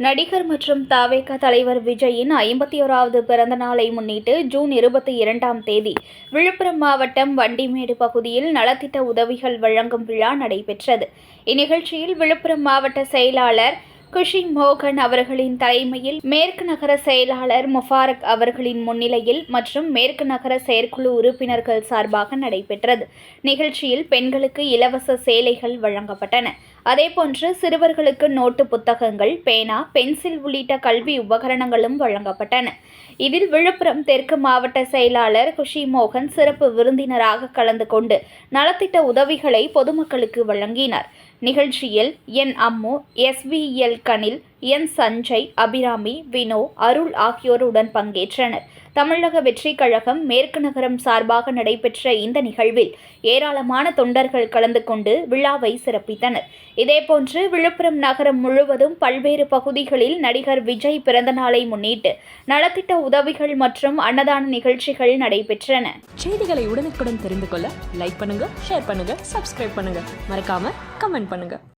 நடிகர் மற்றும் தாவேக தலைவர் விஜயின் ஐம்பத்தி ஓராவது பிறந்த நாளை முன்னிட்டு ஜூன் இருபத்தி இரண்டாம் தேதி விழுப்புரம் மாவட்டம் வண்டிமேடு பகுதியில் நலத்திட்ட உதவிகள் வழங்கும் விழா நடைபெற்றது. இந்நிகழ்ச்சியில் விழுப்புரம் மாவட்ட செயலாளர் குஷி மோகன் அவர்களின் தலைமையில் மேற்கு நகர செயலாளர் முபாரக் அவர்களின் முன்னிலையில் மற்றும் மேற்கு நகர செயற்குழு உறுப்பினர்கள் சார்பாக நடைபெற்றது. நிகழ்ச்சியில் பெண்களுக்கு இலவச சேலைகள் வழங்கப்பட்டன. அதேபோன்று சிறுவர்களுக்கு நோட்டு புத்தகங்கள் பேனா பென்சில் உள்ளிட்ட கல்வி உபகரணங்களும் வழங்கப்பட்டன. இதில் விழுப்புரம் தெற்கு மாவட்ட செயலாளர் குஷி மோகன் சிறப்பு விருந்தினராக கலந்து கொண்டு நலத்திட்ட உதவிகளை பொதுமக்களுக்கு வழங்கினார். நிகழ்ச்சியில் என் அம்மு எஸ்விஎல் கனில் என் சஞ்சய் அபிராமி வினோ அருள் ஆகியோருடன் பங்கேற்றனர். தமிழக வெற்றிக் கழகம் மேற்கு நகரம் சார்பாக நடைபெற்ற இந்த நிகழ்வில் ஏராளமான தொண்டர்கள் கலந்து கொண்டு விழாவை சிறப்பித்தனர். இதேபோன்று விழுப்புரம் நகரம் முழுவதும் பல்வேறு பகுதிகளில் நடிகர் விஜய் பிறந்தநாளை முன்னிட்டு நலத்திட்ட உதவிகள் மற்றும் அன்னதான நிகழ்ச்சிகள் நடைபெற்றன. செய்திகளை உடனுக்குடன் தெரிந்து கொள்ள லைக் பண்ணுங்க ஷேர் பண்ணுங்க சப்ஸ்கிரைப் பண்ணுங்க. மறக்காம கமெண்ட் பண்ணுங்க.